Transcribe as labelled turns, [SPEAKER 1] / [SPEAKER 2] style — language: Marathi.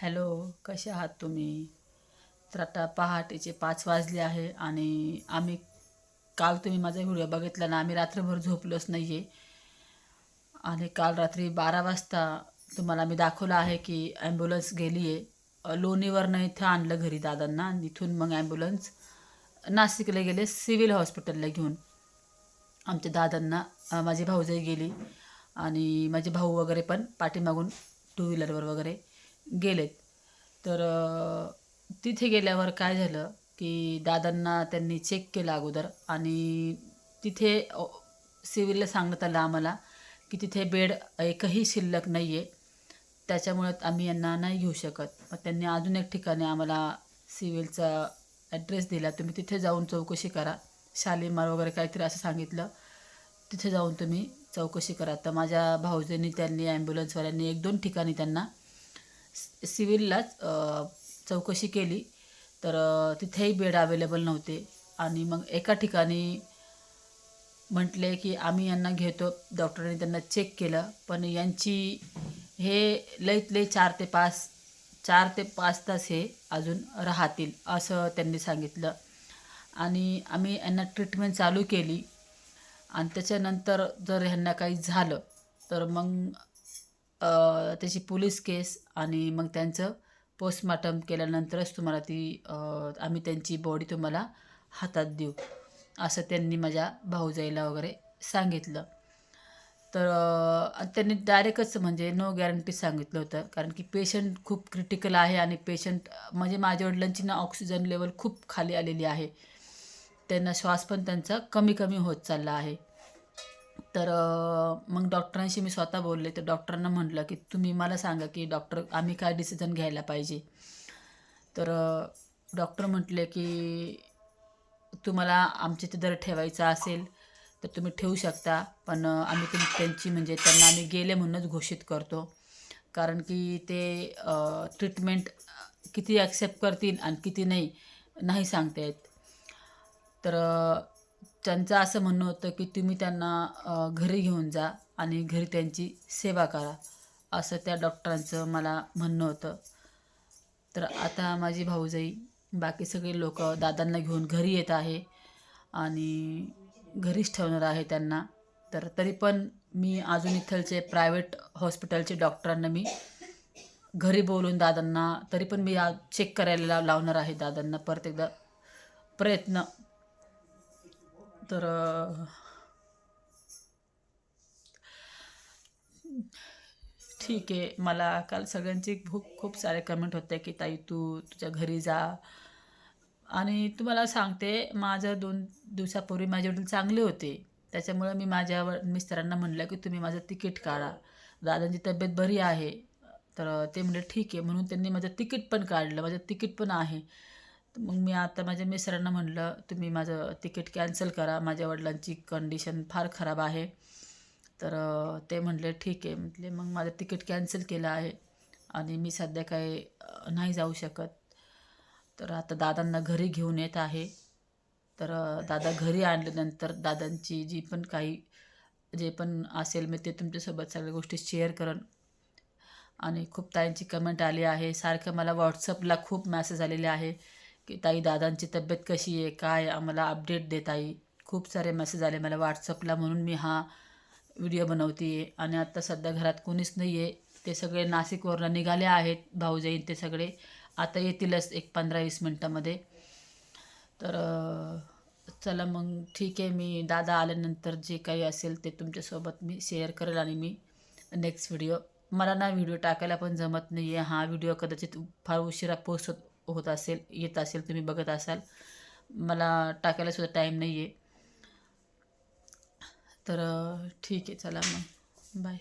[SPEAKER 1] हॅलो कसे आहात तुम्ही? तर आता पहाटेचे पाच वाजले आहे आणि आम्ही काल तुम्ही माझा व्हिडिओ बघितला ना आम्ही रात्रभर झोपलोच नाही आहे आणि काल रात्री बारा वाजता तुम्हाला मी दाखवलं आहे की ॲम्ब्युलन्स गेली आहे लोणीवरनं इथं आणलं घरी दादांना आणि इथून मग ॲम्ब्युलन्स नाशिकला गेले सिव्हिल हॉस्पिटलला घेऊन. आमच्या दादांना माझी भाऊजाई गेली. आणि माझे भाऊ वगैरे पण पाठीमागून टू व्हीलरवर वगैरे गेलेत. तर तिथे गेल्यावर काय झालं की दादांना त्यांनी चेक केलं अगोदर आणि तिथे सिव्हिलला सांगण्यात आलं आम्हाला की तिथे बेड एकही शिल्लक नाही आहे त्याच्यामुळे आम्ही यांना नाही घेऊ शकत. मग त्यांनी अजून एक ठिकाणी आम्हाला सिव्हिलचा ॲड्रेस दिला. तुम्ही तिथे जाऊन चौकशी करा. शालीमार वगैरे काहीतरी असं सांगितलं. तिथे जाऊन तुम्ही चौकशी करा. तर माझ्या भाऊजींनी त्यांनी ॲम्ब्युलन्सवाल्यांनी एक दोन ठिकाणी त्यांना सिव्हिललाच चौकशी केली. तर तिथेही बेड अवेलेबल नव्हते. आणि मग एका ठिकाणी म्हटले की आम्ही यांना घेतो. डॉक्टरांनी त्यांना चेक केलं. पण यांची हे लईत लई चार ते पाच चार ते पाच तास हे अजून राहतील असं त्यांनी सांगितलं. आणि आम्ही यांना ट्रीटमेंट चालू केली. आणि त्याच्यानंतर जर ह्यांना काही झालं तर मग त्याची पोलीस केस आणि मग त्यांचं पोस्टमार्टम केल्यानंतरच तुम्हाला ती आम्ही त्यांची बॉडी तुम्हाला हातात देऊ असं त्यांनी माझ्या भाऊजाईला वगैरे सांगितलं. तर त्यांनी डायरेक्टच म्हणजे नो गॅरंटी सांगितलं होतं कारण की पेशंट खूप क्रिटिकल आहे आणि पेशंट म्हणजे माझ्या वडिलांची ना ऑक्सिजन लेवल खूप खाली आलेली आहे. त्यांना श्वास पण त्यांचा कमी कमी होत चालला आहे. तर मग डॉक्टरांशी मी स्वतः बोलले. तर डॉक्टरांना म्हटलं की तुम्ही मला सांगा की डॉक्टर आम्ही काय डिसिजन घ्यायला पाहिजे? तर डॉक्टर म्हटले की तुम्हाला आमच्या इथे जर ठेवायचं असेल तर तुम्ही ठेवू शकता. पण आम्ही तुम त्यांची म्हणजे त्यांना आम्ही गेले म्हणूनच घोषित करतो. कारण की ते ट्रीटमेंट किती ॲक्सेप्ट करतील आणि किती नाही नाही सांगता येत. तर त्यांचं असं म्हणणं होतं की तुम्ही त्यांना घरी घेऊन जा आणि घरी त्यांची सेवा करा असं त्या डॉक्टरांचं मला म्हणणं होतं. तर आता माझी भाऊजाई बाकी सगळे लोक दादांना घेऊन घरी येत आहे आणि घरीच ठेवणार आहे त्यांना. तर तरी पण मी अजून इथलचे प्रायव्हेट हॉस्पिटलचे डॉक्टरांना मी घरी बोलून दादांना तरी पण मी चेक करायला लावणार आहे दादांना परत एकदा प्रयत्न. तर ठीक आहे. मला काल सगळ्यांची खूप खूप सारे कमेंट होते की ताई तू तुझ्या घरी जा. आणि तुम्हाला सांगते माझं दोन दिवसापूर्वी माझे वडील चांगले होते. त्याच्यामुळं मी माझ्या व मिस्टरांना म्हणलं की तुम्ही माझं तिकीट काढा. दादांची तब्येत बरी आहे. तर ते म्हणले ठीक आहे. म्हणून त्यांनी माझं तिकीट पण काढलं. माझं तिकीट पण आहे. मग मी आता माझ्या मिस्टरांना म्हणलं तुम्ही माझं तिकीट कॅन्सल करा. माझ्या वडिलांची कंडिशन फार खराब आहे. तर ते म्हटले ठीक आहे. म्हटले मग माझं तिकीट कॅन्सल केलं आहे आणि मी सध्या काही नाही जाऊ शकत. तर आता दादांना घरी घेऊन येत आहे. तर दादा घरी आणल्यानंतर दादांची जी पण काही जे पण असेल मी ते तुमच्यासोबत सगळ्या गोष्टी शेअर करेन. आणि खूप ताईंची कमेंट आली आहे. सारखं मला व्हॉट्सअपला खूप मॅसेज आलेले आहे. की ताई दादांची तब्येत कशी आहे? काय आम्हाला अपडेट दे ताई. खूप सारे मेसेज आले मला व्हॉट्सअपला म्हणून मी हा व्हिडिओ बनवते आहे आणि आत्ता सध्या घरात कोणीच नाही आहे ते सगळे नाशिकवरनं निघाले आहेत भाऊजाईन ते सगळे. आता येतीलच एक पंधरा वीस मिनटामध्ये. तर चला मग ठीक आहे. मी दादा आल्यानंतर जे काही असेल ते तुमच्यासोबत मी शेअर करेल आणि मी नेक्स्ट व्हिडिओ मला ना व्हिडिओ टाकायला पण जमत नाही आहे हा व्हिडिओ कदाचित फार उशिरा पोस्ट होत होत असेल येत असेल तुम्ही बघत असाल. मला टाकायला सुद्धा टाईम नाही आहे तर ठीक आहे चला मग. बाय